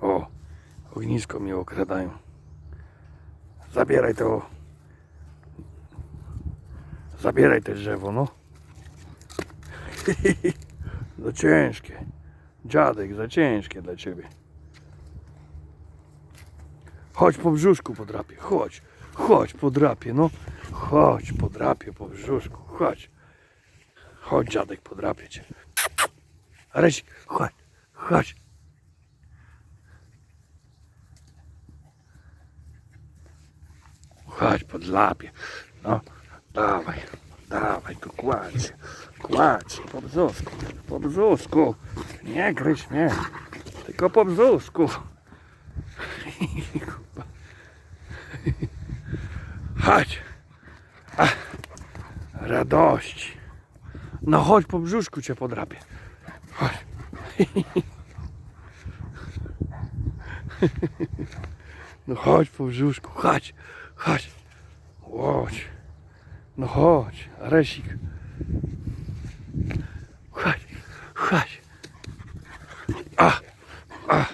O, ognisko mi okradają. Zabieraj to. Zabieraj te drzewo, no. za ciężkie. Dziadek, za ciężkie dla ciebie. Chodź po brzuszku podrapie, chodź. Chodź podrapie, no. Chodź podrapie po brzuszku, chodź. Chodź dziadek podrapie cię. Reś, chodź, chodź. Chodź pod lapie. No, dawaj, dawaj, tu kładź. Kładź, po brzusku, po brzusku. Nie gryź mnie, tylko po brzusku. Chodź. Ach, radości. No chodź po brzuszku cię podrapię. Chodź. No chodź po brzuszku, chodź, chodź. Chodź. No chodź, Resik. Chodź, chodź. A, a,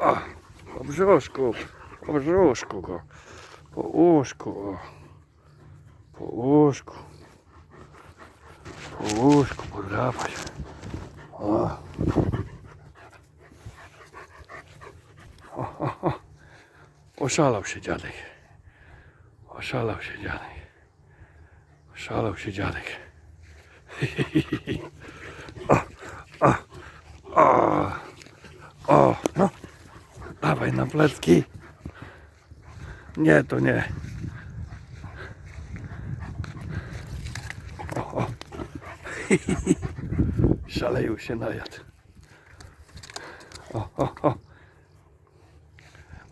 a. Po brzuszku, po brzuszku go. Po łóżku, o. Po łóżku. Po łóżku podrapać. O. O, o, o. Oszalał się dziadek. Oszalał się dziadek. Oszalał się dziadek. O, o, o, o, no. Dawaj na plecki. Nie, to nie. O, o. Szaleju się najadł. O, o, o.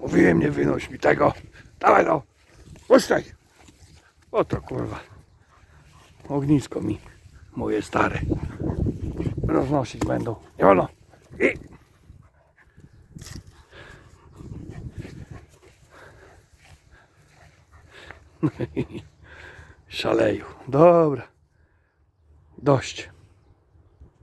Mówiłem, nie wynoś mi tego. Dawaj no. Puszczaj. Oto kurwa. Ognisko mi. Moje stare. Roznosić będą. Nie wolno. I. Szaleju. Dobra. Dość.